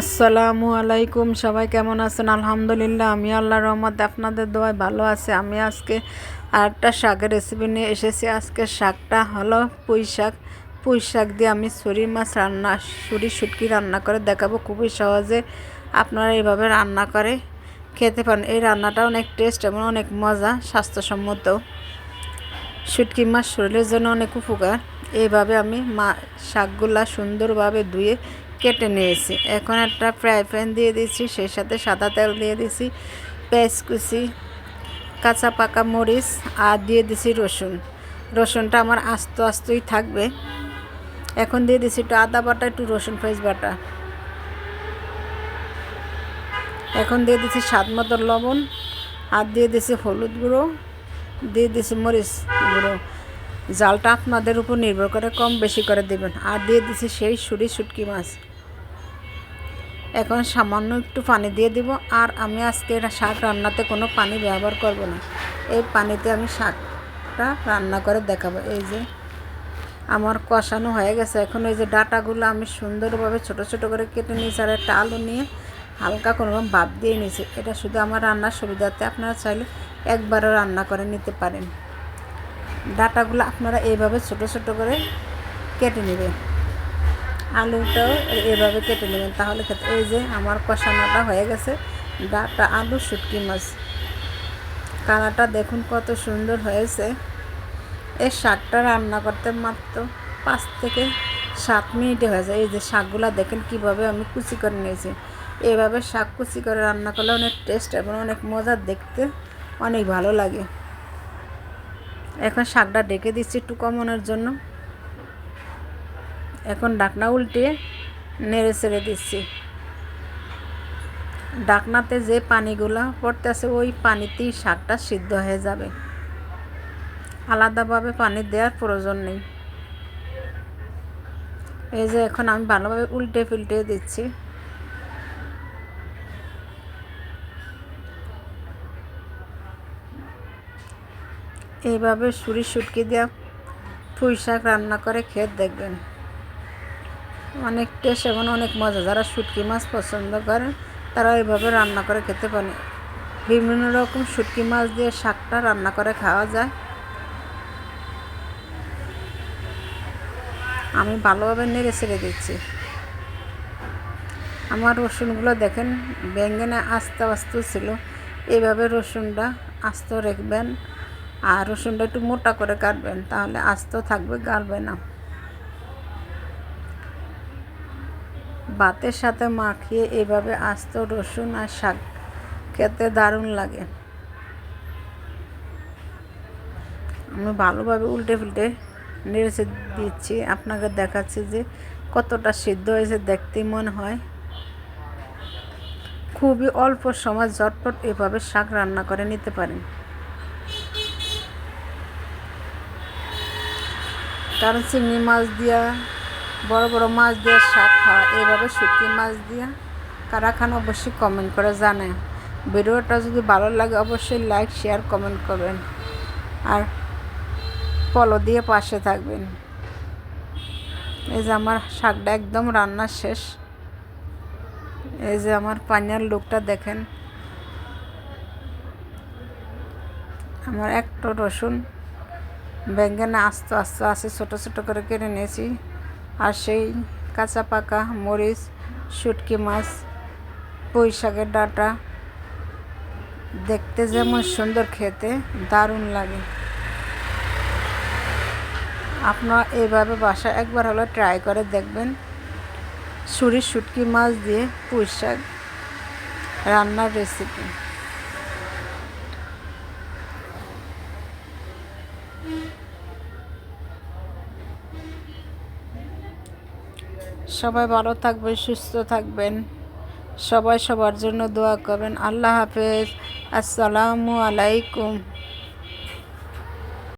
আসসালামু আলাইকুম, সবাই কেমন আছেন? আলহামদুলিল্লাহ, আমি আল্লাহ রহমত আপনাদের দোয়ায় ভালো আছে। আমি আজকে আরেকটা শাকের রেসিপি নিয়ে এসেছি। আজকে শাকটা হলো পুঁই শাক। পুঁই শাক দিয়ে আমি ছুরি মাছ রান্না, ছুরি শুটকি রান্না করে দেখাবো। খুবই সহজে আপনারা এইভাবে রান্না করে খেতে পারেন। এই রান্নাটা অনেক টেস্ট এবং অনেক মজা, স্বাস্থ্যসম্মত। শুটকি মাছ শরীরের জন্য অনেক উপকার। এইভাবে আমি মা শাকগুলা সুন্দরভাবে ধুয়ে কেটে নিয়েছি। এখন একটা ফ্রাই প্যান দিয়ে দিচ্ছি সেই সাথে সাদা তেল দিয়ে দিছি পেঁয়াজ কুচি, কাঁচা পাকা মরিচ আর দিয়ে দিছি রসুন। রসুনটা আমার আস্ত আস্তই থাকবে। এখন দিয়ে দিছি একটু আদা বাটা, একটু রসুন পেঁয়াজ বাটা। এখন দিয়ে দিছি স্বাদ মতো লবণ আর দিয়ে দিছি হলুদ গুঁড়ো, দিয়ে দিছি মরিচ গুঁড়ো। জালটা আপনাদের উপর নির্ভর করে কম বেশি করে দেবেন। আর দিয়ে দিছি সেই সুরি শুটকি মাছ। এখন সামান্য একটু পানি দিয়ে দিব আর আমি আজকে শাক রান্নাতে কোনো পানি ব্যবহার করব না। এই পানিতে আমি শাকটা রান্না করে দেখাবো। এই যে আমার কষানো হয়ে গেছে। এখন এই যে ডাটাগুলো আমি সুন্দরভাবে ছোট ছোট করে কেটে নিয়েছি আর একটা আলু নিয়ে হালকা কোনো ভাব দিয়ে নিয়েছি। এটা শুধু আমার রান্নার সুবিধাতে আপনারা চাইলে একবারও রান্না করে নিতে পারেন। ডাটাগুলো আপনারা এইভাবে ছোট ছোট করে কেটে নেবেন। আলুটাও এভাবে কেটে নেবেন। তাহলে খেতে এই যে আমার কষানোটা হয়ে গেছে। ডাটা আলু শুটকি মাছ। কালারটা দেখুন কত সুন্দর হয়েছে। এই শাকটা রান্না করতে মাত্র পাঁচ থেকে সাত মিনিটে হয়ে যায়। এই যে শাকগুলো দেখেন কীভাবে আমি কুচি করে নিয়েছি। এভাবে শাক কুচি করে রান্না করলে অনেক টেস্ট এবং অনেক মজা দেখতে অনেক ভালো লাগে। এখন শাকটা ডেকে দিচ্ছি একটু কমানোর জন্য। এখন ডাকনা উল্টিয়ে নেড়ে ছেড়ে দিচ্ছি। ডাকনাতে যে পানিগুলো পড়তেছে, ওই পানিতেই শাকটা সিদ্ধ হয়ে যাবে। আলাদাভাবে পানি দেওয়ার প্রয়োজন নেই। এই যে এখন আমি ভালোভাবে উল্টে ফিল্টে দিচ্ছি। এইভাবে সুরি সুটকি দেওয়া পুঁই শাক রান্না করে খেয়ে দেখবেন। অনেক টেস্ট এবং অনেক মজা। যারা শুটকি মাছ পছন্দ করেন তারা এইভাবে রান্না করে খেতে পারে। বিভিন্ন রকম শুটকি মাছ দিয়ে শাকটা রান্না করে খাওয়া যায়। আমি ভালোভাবে নেড়ে ছেড়ে দিচ্ছি। আমার রসুনগুলো দেখেন বেঙ্গনে আস্তে আস্তে ছিল। এইভাবে রসুনটা আস্ত রাখবেন, আর রসুনটা একটু মোটা করে কাটবেন, তাহলে আস্ত থাকবে গালবে না। ভাতের সাথে মাখিয়ে এভাবে আস্ত রসুন আর শাক খেতে দারুণ লাগে। আমি ভালোভাবে উল্টে ফুলটে নেড়েছে দিচ্ছি, আপনাকে দেখাচ্ছি যে কতটা সিদ্ধ হয়েছে দেখতেই মনে হয়। খুবই অল্প সময় ঝটপট এভাবে শাক রান্না করে নিতে পারেন। কারণ চিংড়ি মাছ দিয়া বড় বড় মাছ দিয়ে শাক খাওয়া, এইভাবে শুটকি মাছ দিয়া কারা খান অবশ্যই কমেন্ট করে জানে ভিডিওটা যদি ভালো লাগে অবশ্যই লাইক শেয়ার কমেন্ট করবেন। আর ফলো দিয়ে পাশে থাকবেন। এই যে আমার শাকটা একদম রান্না শেষ। এই যে আমার পানিয়ার লুকটা দেখেন। আমার একটা রসুন বেঙ্গনে আস্তে আস্তে আস্তে ছোটো ছোটো করে কেটে নিয়েছি। আর সেই কাঁচা পাকা মরিচ, শুটকি মাছ পুঁই শাকের ডাটা দেখতে যেমন সুন্দর খেতে, দারুণ লাগে। আপনারা এইভাবে বাসা একবার হলো ট্রাই করে দেখবেন। ছুরি শুটকি মাছ দিয়ে পুঁই শাক রান্নার রেসিপি সবাই ভালো থাকবেন সুস্থ থাকবেন। সবাই সবার জন্য দোয়া করবেন। আল্লাহ হাফেজ। আসসালামু আলাইকুম।